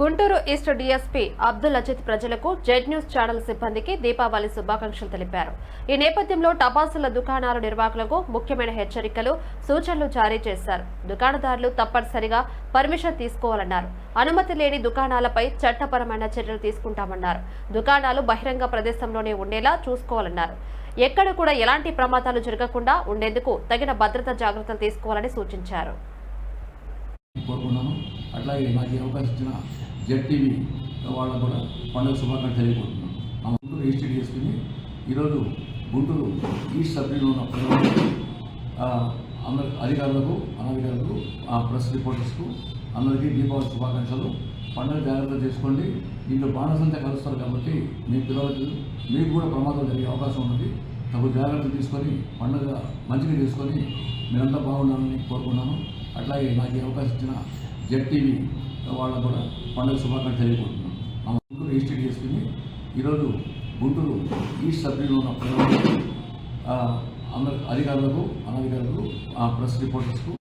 Guntur east DSP Abdul Ajith ప్రజలకు Z news channel సిబ్బందికి దీపావళి శుభాకాంక్షలు తెలిపారు. ఈ నేపథ్యంలో టపాసుల దుకాణాల నిర్వాహకులకు ముఖ్యమైన హెచ్చరికలు సూచనలు జారీ చేశారు. దుకాణదారులు తప్పనిసరిగా పర్మిషన్ తీసుకోవాలన్నారు. అనుమతి లేని దుకాణాలపై చట్టపరమైన చర్యలు తీసుకుంటామన్నారు. దుకాణాలు బహిరంగ ప్రదేశంలోనే ఉండేలా చూసుకోవాలన్నారు. ఎక్కడ కూడా ఎలాంటి ప్రమాదాలు జరగకుండా ఉండేందుకు తగిన భద్రతా జాగ్రత్తలు తీసుకోవాలని సూచించారు. అట్లాగే నాకు ఈ అవకాశం ఇచ్చిన జెడ్టీవీ వాళ్ళకు కూడా పండుగ శుభాకాంక్షలు తెలియకుంటున్నాను ఆ గుంటూరు రిజిస్టర్ చేసుకుని ఈరోజు గుంటూరు ఈస్ట్ సబ్డిలో ఉన్న ప్రజలకు అందరి అధికారులకు అనధికారులకు ఆ ప్రెస్ రిపోర్టర్స్కు అందరికీ దీపావళి శుభాకాంక్షలు. పండుగ జాగ్రత్త చేసుకోండి. దీంట్లో బాణసంత కలుస్తారు కాబట్టి మీ పిల్లలకి మీకు కూడా ప్రమాదం జరిగే అవకాశం ఉన్నది. తగు జాగ్రత్తలు తీసుకొని పండుగ మంచిగా చేసుకొని మీరంతా బాగుండాలని కోరుకున్నాను అట్లాగే నాకు ఈ అవకాశం ఇచ్చిన జెడ్ టీవీ వాళ్ళకు కూడా పండుగ శుభాకాంక్షలు తెలియకుంటున్నాం ఆ గుంటూరు ఈస్ట్ చేసుకుని ఈరోజు గుంటూరు ఈస్ట్ సబ్జెక్ట్లో ఉన్న ప్రజలకు అందరు అందరి అధికారులకు అనధికారులకు ఆ ప్రెస్ రిపోర్టర్స్కు